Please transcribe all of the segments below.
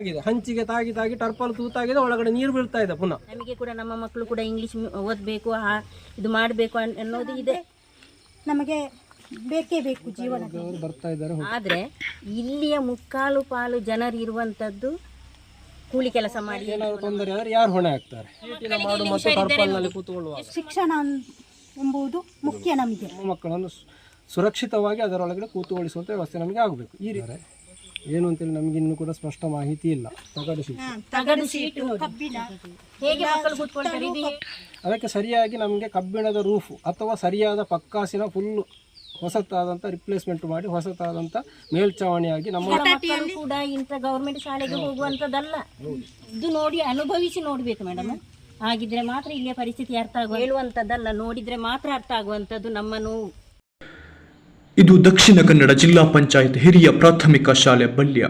ಆಗಿದೆ. ಹಂಚಿಗೆ ತಾಗಿ ತಾಗಿ ಟರ್ಪಲ್ ತೂತಾಗಿದೆ ಒಳಗಡೆ ನೀರು ಬೀಳ್ತಾ ಇದೆ ಪುನಃ. ನಮಗೆ ಕೂಡ ನಮ್ಮ ಮಕ್ಕಳು ಕೂಡ ಇಂಗ್ಲಿಷ್ ಓದಬೇಕು ಇದು ಮಾಡಬೇಕು ಅನ್ನೋದು ಇದೆ. ನಮಗೆ ಬೇಕೇ ಬೇಕು ಜೀವನ. ಅವರು ಬರ್ತಾ ಇದ್ದಾರೆ ಆದರೆ ಇಲ್ಲಿಯ ಮುಕ್ಕಾಲು ಪಾಲು ಜನರು ಇರುವಂಥದ್ದು ಕೂಲಿ ಕೆಲಸ ಮಾಡಿ. ಏನಾದ್ರು ತೊಂದರೆ ಆದರೆ ಯಾರು ಹೊಣೆ ಆಗ್ತಾರೆ ಚೀಟಿನ ಮಾಡು ಮತ್ತು ಟರ್ಪಲ್ನಲ್ಲಿ ಕೂತ್ಕೊಳ್ಳುವಾಗ ಶಿಕ್ಷಣ ಎಂಬುದು ಮುಖ್ಯ ನಮಗೆ. ನಮ್ಮ ಮಕ್ಕಳನ್ನು ಸುರಕ್ಷಿತವಾಗಿ ಅದರೊಳಗಡೆ ಕೂತುಗೊಳಿಸುವಂಥ ವ್ಯವಸ್ಥೆ ನಮಗೆ ಆಗಬೇಕು. ಈ ರೀತಿ ಏನು ಅಂತೇಳಿ ನಮಗೆ ಇನ್ನೂ ಕೂಡ ಸ್ಪಷ್ಟ ಮಾಹಿತಿ ಇಲ್ಲ. ತಗಡು ಶೀಟ್. ತಗಡು ಸೀಟು ಕಬ್ಬಿಣ. ಹೇಗೆ ಮಕ್ಕಳು ಕೂತ್ಕೊಳ್ತಾರೆ ಇದು ಹೇ- ಅದಕ್ಕೆ ಸರಿಯಾಗಿ ನಮಗೆ ಕಬ್ಬಿಣದ ರೂಫ್ ಅಥವಾ ಸರಿಯಾದ ಪಕ್ಕಾಸಿನ ಫುಲ್ಲು ಹೊಸತಾದಂಥ ರಿಪ್ಲೇಸ್ಮೆಂಟ್ ಮಾಡಿ ಹೊಸತಾದಂಥ ಮೇಲ್ಚಾವಣಿಯಾಗಿ ನಮ್ಮ ಮಕ್ಕಳು ಕೂಡ ಇಂಥ ಗೌರ್ಮೆಂಟ್ ಶಾಲೆಗೆ ಹೋಗುವಂಥದ್ದಲ್ಲ. ಇದು ನೋಡಿ ಅನುಭವಿಸಿ ನೋಡ್ಬೇಕು ಮೇಡಮ್ ಹಾಗಿದ್ರೆ ಮಾತ್ರ ಇಲ್ಲಿಯ ಪರಿಸ್ಥಿತಿ ಅರ್ಥ ಆಗುವ ಹೇಳುವಂಥದ್ದಲ್ಲ ನೋಡಿದ್ರೆ ಮಾತ್ರ ಅರ್ಥ ಆಗುವಂಥದ್ದು ನಮ್ಮ ನೋವು. ಇದು ದಕ್ಷಿಣ ಕನ್ನಡ ಜಿಲ್ಲಾ ಪಂಚಾಯತ್ ಹಿರಿಯ ಪ್ರಾಥಮಿಕ ಶಾಲೆ ಬಲ್ಯ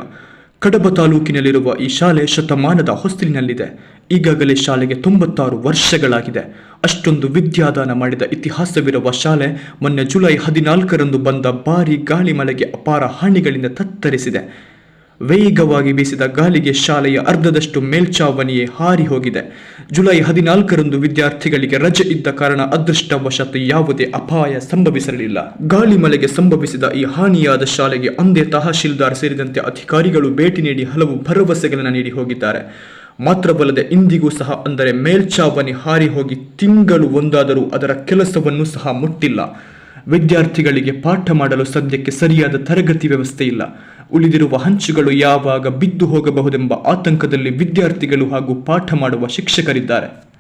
ಕಡಬ ತಾಲೂಕಿನಲ್ಲಿರುವ ಈ ಶಾಲೆ ಶತಮಾನದ ಹೊಸ್ತಿಲಿನಲ್ಲಿದೆ. ಈಗಾಗಲೇ ಶಾಲೆಗೆ ತೊಂಬತ್ತಾರು ವರ್ಷಗಳಾಗಿದೆ. ಅಷ್ಟೊಂದು ವಿದ್ಯಾದಾನ ಮಾಡಿದ ಇತಿಹಾಸವಿರುವ ಶಾಲೆ ಮೊನ್ನೆ ಜುಲೈ ಹದಿನಾಲ್ಕರಂದು ಬಂದ ಭಾರಿ ಗಾಳಿ ಮಳೆಗೆ ಅಪಾರ ಹಾನಿಗಳಿಂದ ತತ್ತರಿಸಿದೆ. ವೇಗವಾಗಿ ಬೀಸಿದ ಗಾಳಿಗೆ ಶಾಲೆಯ ಅರ್ಧದಷ್ಟು ಮೇಲ್ಛಾವಣಿಯೇ ಹಾರಿ ಹೋಗಿದೆ. ಜುಲೈ ಹದಿನಾಲ್ಕರಂದು ವಿದ್ಯಾರ್ಥಿಗಳಿಗೆ ರಜೆ ಇದ್ದ ಕಾರಣ ಅದೃಷ್ಟವಶಾತ್ ಯಾವುದೇ ಅಪಾಯ ಸಂಭವಿಸಿರಲಿಲ್ಲ ಗಾಳಿ ಮಳೆಗೆ ಸಂಭವಿಸಿದ ಈ ಹಾನಿಯಾದ ಶಾಲೆಗೆ ಅಂದೇ ತಹಶೀಲ್ದಾರ್ ಸೇರಿದಂತೆ ಅಧಿಕಾರಿಗಳು ಭೇಟಿ ನೀಡಿ ಹಲವು ಭರವಸೆಗಳನ್ನು ನೀಡಿ ಹೋಗಿದ್ದಾರೆ. ಮಾತ್ರವಲ್ಲದೆ ಇಂದಿಗೂ ಸಹ ಅಂದರೆ ಮೇಲ್ಛಾವಣಿ ಹಾರಿ ಹೋಗಿ ತಿಂಗಳು ಒಂದಾದರೂ ಅದರ ಕೆಲಸವನ್ನು ಸಹ ಮುಟ್ಟಿಲ್ಲ. ವಿದ್ಯಾರ್ಥಿಗಳಿಗೆ ಪಾಠ ಮಾಡಲು ಸದ್ಯಕ್ಕೆ ಸರಿಯಾದ ತರಗತಿ ವ್ಯವಸ್ಥೆ ಇಲ್ಲ. ಉಳಿದಿರುವ ಹಂಚುಗಳು ಯಾವಾಗ ಬಿದ್ದು ಹೋಗಬಹುದೆಂಬ ಆತಂಕದಲ್ಲಿ ವಿದ್ಯಾರ್ಥಿಗಳು ಹಾಗೂ ಪಾಠ ಮಾಡುವ ಶಿಕ್ಷಕರಿದ್ದಾರೆ.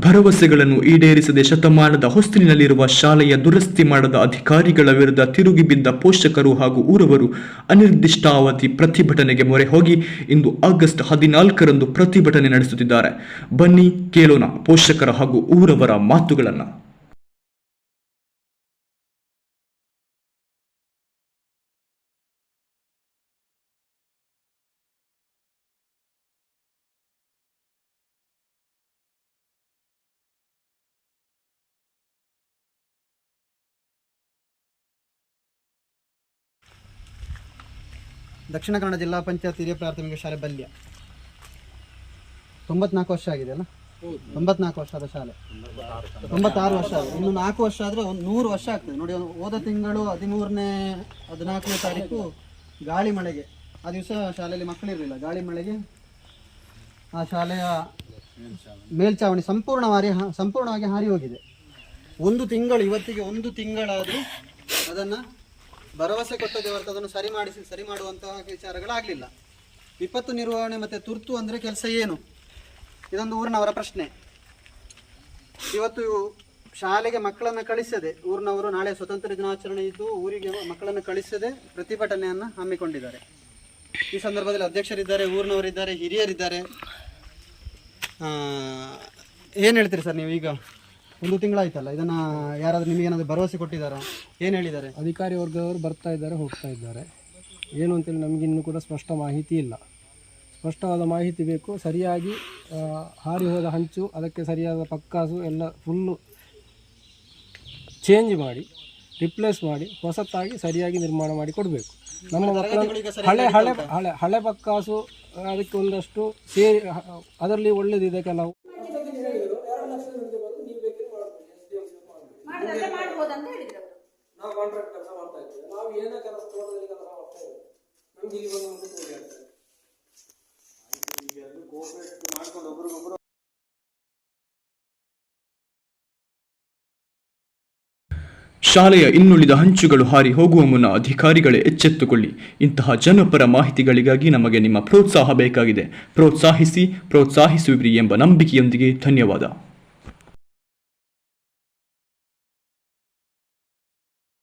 ಭರವಸೆಗಳನ್ನು ಈಡೇರಿಸದೆ ಶತಮಾನದ ಹೊಸ್ತಿನಲ್ಲಿರುವ ಶಾಲೆಯ ದುರಸ್ತಿ ಮಾಡದ ಅಧಿಕಾರಿಗಳ ವಿರುದ್ಧ ತಿರುಗಿ ಬಿದ್ದ ಪೋಷಕರು ಹಾಗೂ ಊರವರು ಅನಿರ್ದಿಷ್ಟಾವಧಿ ಪ್ರತಿಭಟನೆಗೆ ಮೊರೆ ಹೋಗಿ ಇಂದು ಆಗಸ್ಟ್ ಹದಿನಾಲ್ಕರಂದು ಪ್ರತಿಭಟನೆ ನಡೆಸುತ್ತಿದ್ದಾರೆ. ಬನ್ನಿ ಕೇಳೋಣ ಪೋಷಕರ ಹಾಗೂ ಊರವರ ಮಾತುಗಳನ್ನು. ದಕ್ಷಿಣ ಕನ್ನಡ ಜಿಲ್ಲಾ ಪಂಚಾಯತ್ ಹಿರಿಯ ಪ್ರಾಥಮಿಕ ಶಾಲೆ ಬಲ್ಯ. ತೊಂಬತ್ನಾಲ್ಕು ವರ್ಷ ಆಗಿದೆ ಅಲ್ಲ? ತೊಂಬತ್ನಾಲ್ಕು ವರ್ಷದ ಶಾಲೆ. ತೊಂಬತ್ತಾರು ವರ್ಷ ಆಗಿದೆ. ಇನ್ನು ನಾಲ್ಕು ವರ್ಷ ಆದರೆ ಒಂದು ನೂರು ವರ್ಷ ಆಗ್ತದೆ. ನೋಡಿ, ಒಂದು ಹೋದ ತಿಂಗಳು ಹದಿಮೂರನೇ, ಹದಿನಾಲ್ಕನೇ ತಾರೀಕು ಗಾಳಿ ಮಳೆಗೆ. ಆ ದಿವಸ ಶಾಲೆಯಲ್ಲಿ ಮಕ್ಕಳಿರಲಿಲ್ಲ ಗಾಳಿ ಮಳೆಗೆ ಆ ಶಾಲೆಯ ಮೇಲ್ಚಾವಣಿ ಸಂಪೂರ್ಣವಾಗಿ ಸಂಪೂರ್ಣವಾಗಿ ಹಾರಿ ಹೋಗಿದೆ. ಒಂದು ತಿಂಗಳು, ಇವತ್ತಿಗೆ ಒಂದು ತಿಂಗಳಾದರೂ ಅದನ್ನು ಭರವಸೆ ಕೊಟ್ಟದೆ ಹೊರತು ಅದನ್ನು ಸರಿ ಮಾಡಿಸಿ, ಸರಿ ಮಾಡುವಂತಹ ವಿಚಾರಗಳಾಗಲಿಲ್ಲ. ವಿಪತ್ತು ನಿರ್ವಹಣೆ ಮತ್ತು ತುರ್ತು ಅಂದರೆ ಕೆಲಸ ಏನು? ಇದೊಂದು ಊರಿನವರ ಪ್ರಶ್ನೆ. ಇವತ್ತು ಶಾಲೆಗೆ ಮಕ್ಕಳನ್ನು ಕಳಿಸದೆ, ಊರಿನವರು ನಾಳೆ ಸ್ವತಂತ್ರ ದಿನಾಚರಣೆ ಇದ್ದು ಊರಿಗೆ ಮಕ್ಕಳನ್ನು ಕಳಿಸದೆ ಪ್ರತಿಭಟನೆಯನ್ನು ಹಮ್ಮಿಕೊಂಡಿದ್ದಾರೆ. ಈ ಸಂದರ್ಭದಲ್ಲಿ ಅಧ್ಯಕ್ಷರಿದ್ದಾರೆ, ಊರಿನವರಿದ್ದಾರೆ, ಹಿರಿಯರಿದ್ದಾರೆ. ಏನು ಹೇಳ್ತೀರಿ ಸರ್ ನೀವು ಈಗ? ಒಂದು ತಿಂಗಳಾಯ್ತಲ್ಲ? ಇದನ್ನ ಯಾರಾದರೂ ನಿಮಗೆ ಏನಾದರೂ ಭರವಸೆ ಕೊಟ್ಟಿದ್ದಾರಾ? ಏನು ಹೇಳಿದ್ದಾರೆ? ಅಧಿಕಾರಿ ವರ್ಗದವರು ಬರ್ತಾ ಇದ್ದಾರೆ ಹೋಗ್ತಾ ಇದ್ದಾರೆ. ಏನು ಅಂತೇಳಿ ನಮಗೆ ಇನ್ನೂ ಕೂಡ ಸ್ಪಷ್ಟ ಮಾಹಿತಿ ಇಲ್ಲ. ಸ್ಪಷ್ಟವಾದ ಮಾಹಿತಿ ಬೇಕು. ಸರಿಯಾಗಿ ಆ, ಹಾರಿ ಹೋದ ಹಂಚು ಅದಕ್ಕೆ ಸರಿಯಾದ ಪಕ್ಕಾಸು ಎಲ್ಲ ಫುಲ್ಲು ಚೇಂಜ್ ಮಾಡಿ ರಿಪ್ಲೇಸ್ ಮಾಡಿ ಹೊಸತಾಗಿ ಸರಿಯಾಗಿ ನಿರ್ಮಾಣ ಮಾಡಿ ಕೊಡಬೇಕು. ನಮ್ಮ ಹಳೆ ಹಳೆ ಹಳೆ ಹಳೆ ಪಕ್ಕಾಸು ಅದಕ್ಕೆ ಒಂದಷ್ಟು ಸೇರಿ ಅದರಲ್ಲಿ ಒಳ್ಳೆದಿದೆ ಕೆಲವು. ನಾವು ಕಾಂಟ್ರಾಕ್ಟ್ ಕೆಲಸ ಮಾಡ್ತಾ ಇದ್ದೀವಿ. ನಾವು ಏನೋ ಕೆಲಸ ತೋಟದಲ್ಲಿ ಕೆಲಸ ಮಾಡ್ತಾ ಇದ್ದೀವಿ. ನಮ್ಗೆ ಇಲ್ಲಿ ಬಂದು ಒಂದು ಕೂಲಿ ಆಗ್ತದೆ ಶಾಲೆಯ ಇನ್ನುಳಿದ ಹಂಚುಗಳು ಹಾರಿ ಹೋಗುವ ಮುನ್ನ ಅಧಿಕಾರಿಗಳೇ ಎಚ್ಚೆತ್ತುಕೊಳ್ಳಿ. ಇಂತಹ ಜನಪರ ಮಾಹಿತಿಗಳಿಗಾಗಿ ನಮಗೆ ನಿಮ್ಮ ಪ್ರೋತ್ಸಾಹ ಬೇಕಾಗಿದೆ. ಪ್ರೋತ್ಸಾಹಿಸಿ ಪ್ರೋತ್ಸಾಹಿಸುವಿರಿ ಎಂಬ ನಂಬಿಕೆಯೊಂದಿಗೆ ಧನ್ಯವಾದ.